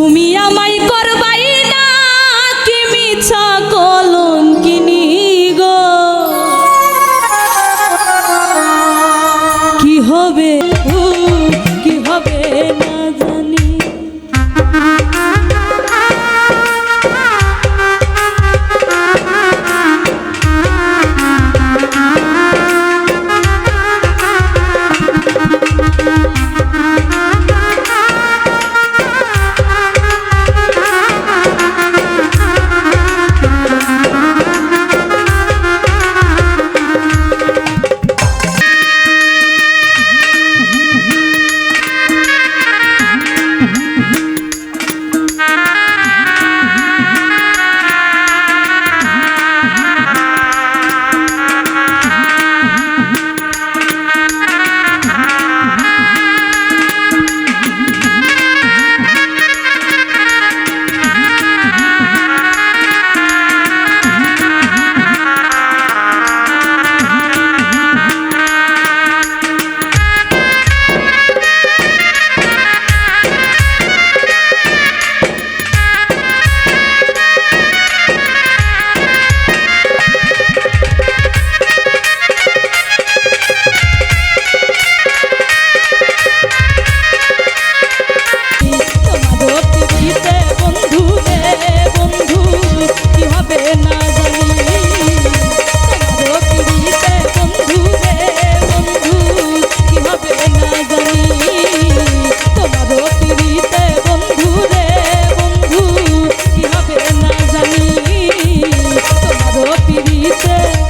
তুমি আমায় করবাই না কি মিছা কলম কিনি গো? কি হবে? Okay.